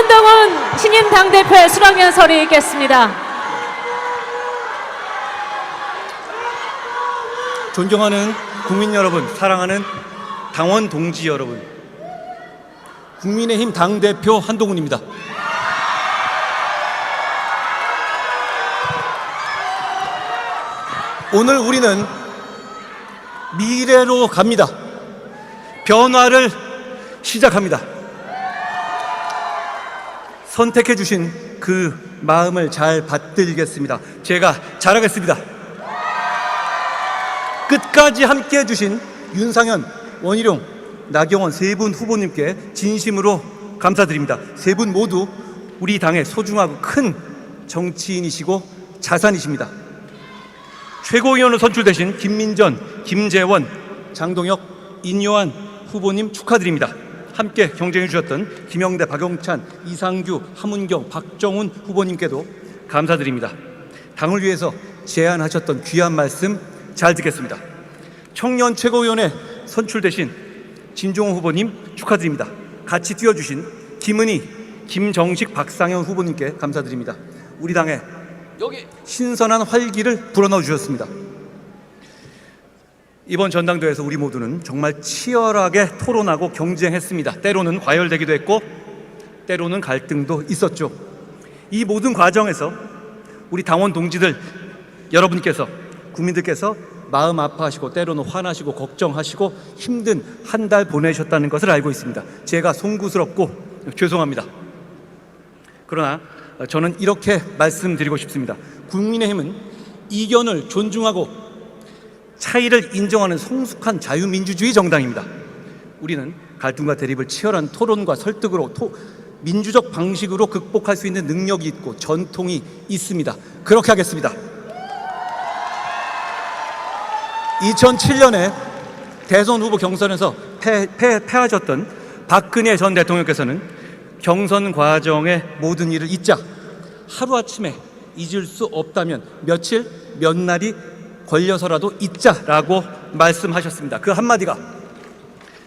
한동훈 신임 당대표의 수락연설이 있겠습니다. 존경하는 국민 여러분, 사랑하는 당원 동지 여러분. 국민의힘 당대표 한동훈입니다. 오늘 우리는 미래로 갑니다. 변화를 시작합니다. 선택해 주신 그 마음을 잘 받들겠습니다. 제가 잘하겠습니다. 끝까지 함께 해주신 윤상현, 원희룡, 나경원 세 분 후보님께 진심으로 감사드립니다. 세 분 모두 우리 당의 소중하고 큰 정치인이시고 자산이십니다. 최고위원으로 선출되신 김민전, 김재원, 장동혁, 인요한 후보님 축하드립니다. 함께 경쟁해 주셨던 김영대, 박용찬, 이상규, 하문경, 박정훈 후보님께도 감사드립니다. 당을 위해서 제안하셨던 귀한 말씀 잘 듣겠습니다. 청년 최고위원회 선출되신 진종호 후보님 축하드립니다. 같이 뛰어주신 김은희, 김정식, 박상현 후보님께 감사드립니다. 우리 당에 여기 신선한 활기를 불어넣어 주셨습니다. 이번 전당대회에서 우리 모두는 정말 치열하게 토론하고 경쟁했습니다. 때로는 과열되기도 했고 때로는 갈등도 있었죠. 이 모든 과정에서 우리 당원 동지들 여러분께서 국민들께서 마음 아파하시고 때로는 화나시고 걱정하시고 힘든 한 달 보내셨다는 것을 알고 있습니다. 제가 송구스럽고 죄송합니다. 그러나 저는 이렇게 말씀드리고 싶습니다. 국민의힘은 이견을 존중하고 차이를 인정하는 성숙한 자유민주주의 정당입니다. 우리는 갈등과 대립을 치열한 토론과 설득으로 토- 민주적 방식으로 극복할 수 있는 능력이 있고 전통이 있습니다. 그렇게 하겠습니다. 2007년에 대선 후보 경선에서 패, 패, 패하셨던 박근혜 전 대통령께서는 경선 과정의 모든 일을 잊자 하루아침에 잊을 수 없다면 며칠 몇 날이 걸려서라도 잊자라고 말씀하셨습니다. 그 한마디가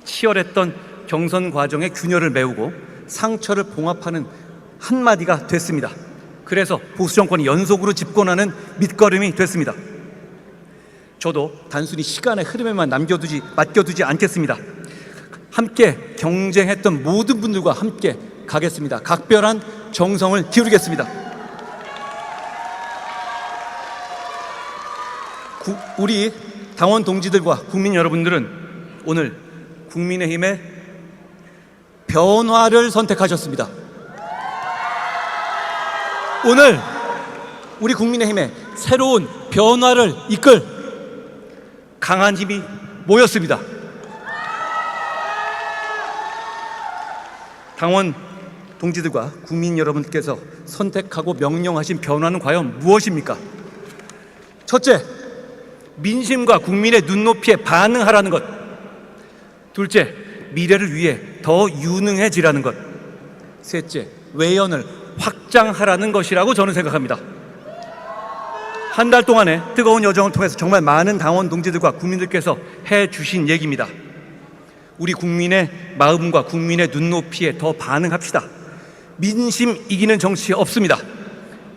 치열했던 경선 과정의 균열을 메우고 상처를 봉합하는 한마디가 됐습니다. 그래서 보수 정권이 연속으로 집권하는 밑거름이 됐습니다. 저도 단순히 시간의 흐름에만 남겨두지 맡겨두지 않겠습니다. 함께 경쟁했던 모든 분들과 함께 가겠습니다. 각별한 정성을 기울이겠습니다. 구- 우리 당원 동지들과 국민 여러분들은 오늘 국민의힘의 변화를 선택하셨습니다. 오늘 우리 국민의힘의 새로운 변화를 이끌 강한 힘이 모였습니다. 당원 동지들과 국민 여러분께서 선택하고 명령하신 변화는 과연 무엇입니까? 첫째, 민심과 국민의 눈높이에 반응하라는 것. 둘째, 미래를 위해 더 유능해지라는 것. 셋째, 외연을 확장하라는 것이라고 저는 생각합니다. 한 달 동안의 뜨거운 여정을 통해서 정말 많은 당원 동지들과 국민들께서 해 주신 얘기입니다. 우리 국민의 마음과 국민의 눈높이에 더 반응합시다. 민심 이기는 정치 없습니다.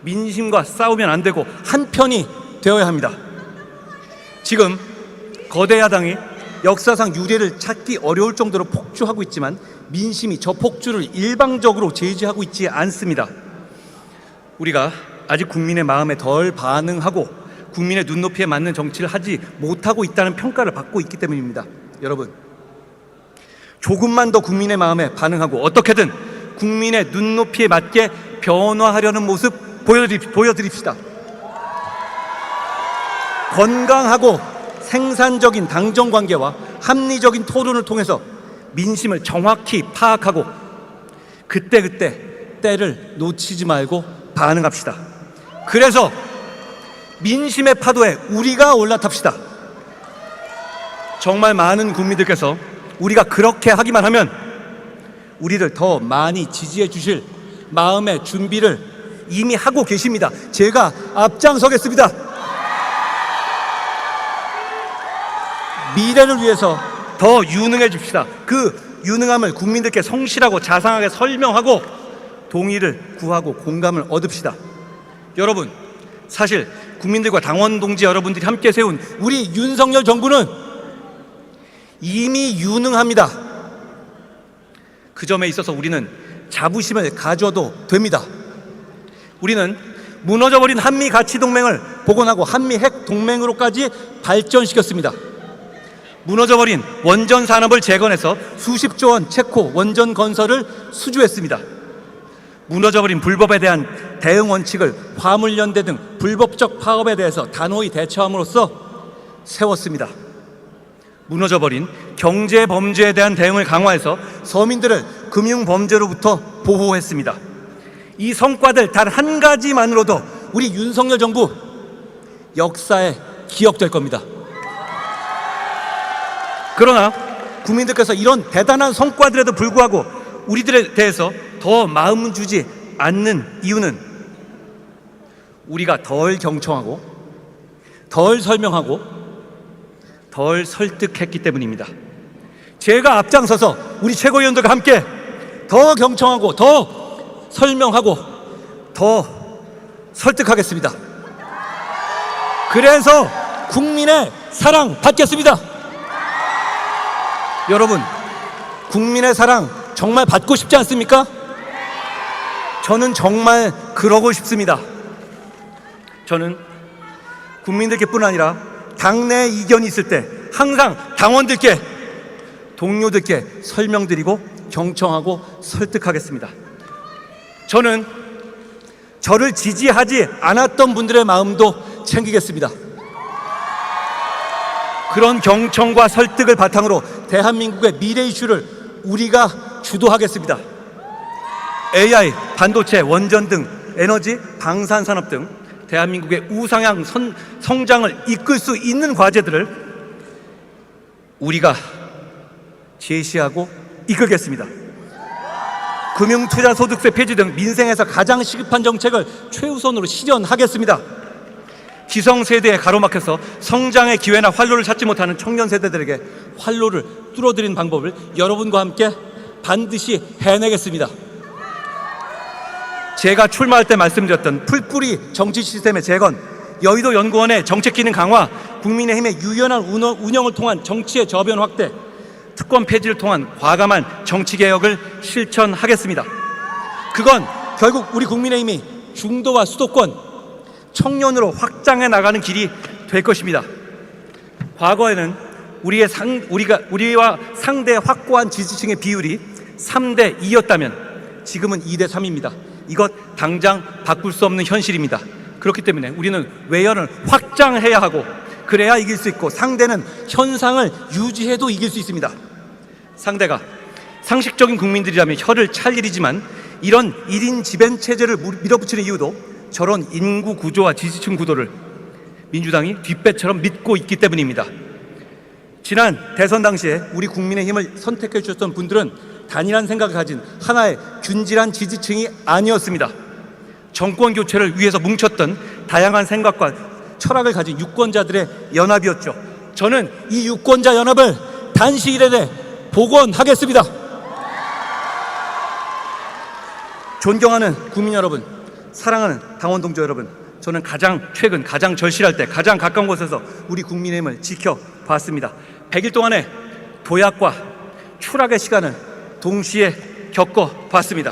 민심과 싸우면 안 되고 한편이 되어야 합니다. 지금 거대 야당이 역사상 유례를 찾기 어려울 정도로 폭주하고 있지만 민심이 저 폭주를 일방적으로 제지하고 있지 않습니다. 우리가 아직 국민의 마음에 덜 반응하고 국민의 눈높이에 맞는 정치를 하지 못하고 있다는 평가를 받고 있기 때문입니다. 여러분, 조금만 더 국민의 마음에 반응하고 어떻게든 국민의 눈높이에 맞게 변화하려는 모습 보여드립, 보여드립시다. 건강하고 생산적인 당정 관계와 합리적인 토론을 통해서 민심을 정확히 파악하고 그때그때 때를 놓치지 말고 반응합시다. 그래서 민심의 파도에 우리가 올라탑시다. 정말 많은 국민들께서 우리가 그렇게 하기만 하면 우리를 더 많이 지지해 주실 마음의 준비를 이미 하고 계십니다. 제가 앞장서겠습니다. 미래를 위해서 더 유능해 줍시다. 그 유능함을 국민들께 성실하고 자상하게 설명하고 동의를 구하고 공감을 얻읍시다. 여러분, 사실 국민들과 당원 동지 여러분들이 함께 세운 우리 윤석열 정부는 이미 유능합니다. 그 점에 있어서 우리는 자부심을 가져도 됩니다. 우리는 무너져버린 한미 가치 동맹을 복원하고 한미 핵 동맹으로까지 발전시켰습니다. 무너져버린 원전 산업을 재건해서 수십조 원 체코 원전 건설을 수주했습니다. 무너져버린 불법에 대한 대응 원칙을 화물연대 등 불법적 파업에 대해서 단호히 대처함으로써 세웠습니다. 무너져버린 경제 범죄에 대한 대응을 강화해서 서민들을 금융 범죄로부터 보호했습니다. 이 성과들 단 한 가지만으로도 우리 윤석열 정부 역사에 기억될 겁니다. 그러나 국민들께서 이런 대단한 성과들에도 불구하고 우리들에 대해서 더 마음 주지 않는 이유는 우리가 덜 경청하고 덜 설명하고 덜 설득했기 때문입니다. 제가 앞장서서 우리 최고위원들과 함께 더 경청하고 더 설명하고 더 설득하겠습니다. 그래서 국민의 사랑 받겠습니다. 여러분, 국민의 사랑 정말 받고 싶지 않습니까? 저는 정말 그러고 싶습니다. 저는 국민들께뿐 아니라 당내 이견이 있을 때 항상 당원들께 동료들께 설명드리고 경청하고 설득하겠습니다. 저는 저를 지지하지 않았던 분들의 마음도 챙기겠습니다. 그런 경청과 설득을 바탕으로 대한민국의 미래 이슈를 우리가 주도하겠습니다. AI, 반도체, 원전 등 에너지, 방산 산업 등 대한민국의 우상향 선, 성장을 이끌 수 있는 과제들을 우리가 제시하고 이끌겠습니다. 금융투자소득세 폐지 등 민생에서 가장 시급한 정책을 최우선으로 실현하겠습니다. 기성세대에 가로막혀서 성장의 기회나 활로를 찾지 못하는 청년 세대들에게 활로를 뚫어드리는 방법을 여러분과 함께 반드시 해내겠습니다. 제가 출마할 때 말씀드렸던 풀뿌리 정치 시스템의 재건, 여의도 연구원의 정책 기능 강화, 국민의힘의 유연한 운영- 운영을 통한 정치의 저변 확대, 특권 폐지를 통한 과감한 정치 개혁을 실천하겠습니다. 그건 결국 우리 국민의힘이 중도와 수도권 청년으로 확장해 나가는 길이 될 것입니다. 과거에는 우리의 상, 우리가 우리와 상대 확고한 지지층의 비율이 3대 2였다면 지금은 2대 3입니다. 이것 당장 바꿀 수 없는 현실입니다. 그렇기 때문에 우리는 외연을 확장해야 하고 그래야 이길 수 있고 상대는 현상을 유지해도 이길 수 있습니다. 상대가 상식적인 국민들이라면 혀를 찰 일이지만 이런 1인 지벤 체제를 무- 밀어붙이는 이유도 저런 인구 구조와 지지층 구도를 민주당이 뒷배처럼 믿고 있기 때문입니다. 지난 대선 당시에 우리 국민의 힘을 선택해 주셨던 분들은 단일한 생각을 가진 하나의 균질한 지지층이 아니었습니다. 정권 교체를 위해서 뭉쳤던 다양한 생각과 철학을 가진 유권자들의 연합이었죠. 저는 이 유권자 연합을 단시일에 내 복원하겠습니다. 존경하는 국민 여러분, 사랑하는 당원 동조 여러분, 저는 가장 최근 가장 절실할 때 가장 가까운 곳에서 우리 국민의힘을 지켜봤습니다. 100일 동안의 도약과 추락의 시간을 동시에 겪어봤습니다.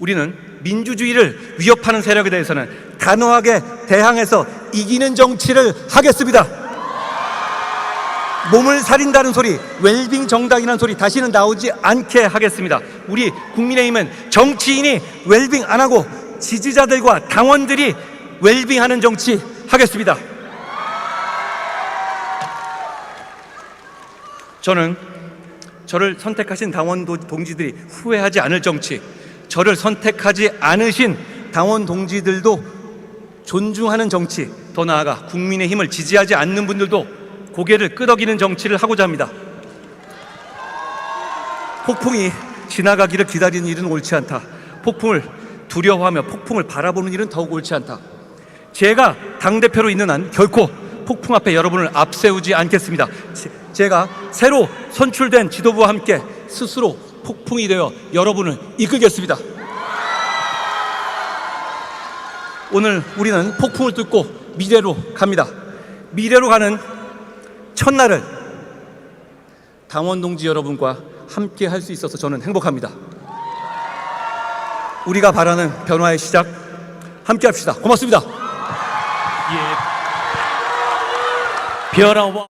우리는 민주주의를 위협하는 세력에 대해서는 단호하게 대항해서 이기는 정치를 하겠습니다. 몸을 살린다는 소리, 웰빙 정당이라는 소리 다시는 나오지 않게 하겠습니다. 우리 국민의힘은 정치인이 웰빙 안 하고 지지자들과 당원들이 웰빙하는 정치 하겠습니다. 저는 저를 선택하신 당원 도- 동지들이 후회하지 않을 정치, 저를 선택하지 않으신 당원 동지들도 존중하는 정치, 더 나아가 국민의 힘을 지지하지 않는 분들도 고개를 끄덕이는 정치를 하고자 합니다. 폭풍이 지나가기를 기다리는 일은 옳지 않다. 폭풍을 두려워하며 폭풍을 바라보는 일은 더욱 옳지 않다. 제가 당대표로 있는 한 결코 폭풍 앞에 여러분을 앞세우지 않겠습니다. 제- 제가 새로 선출된 지도부와 함께 스스로 폭풍이 되어 여러분을 이끌겠습니다. 오늘 우리는 폭풍을 뚫고 미래로 갑니다. 미래로 가는 첫날을 당원 동지 여러분과 함께 할 수 있어서 저는 행복합니다. 우리가 바라는 변화의 시작 함께 합시다. 고맙습니다. 예. 변화와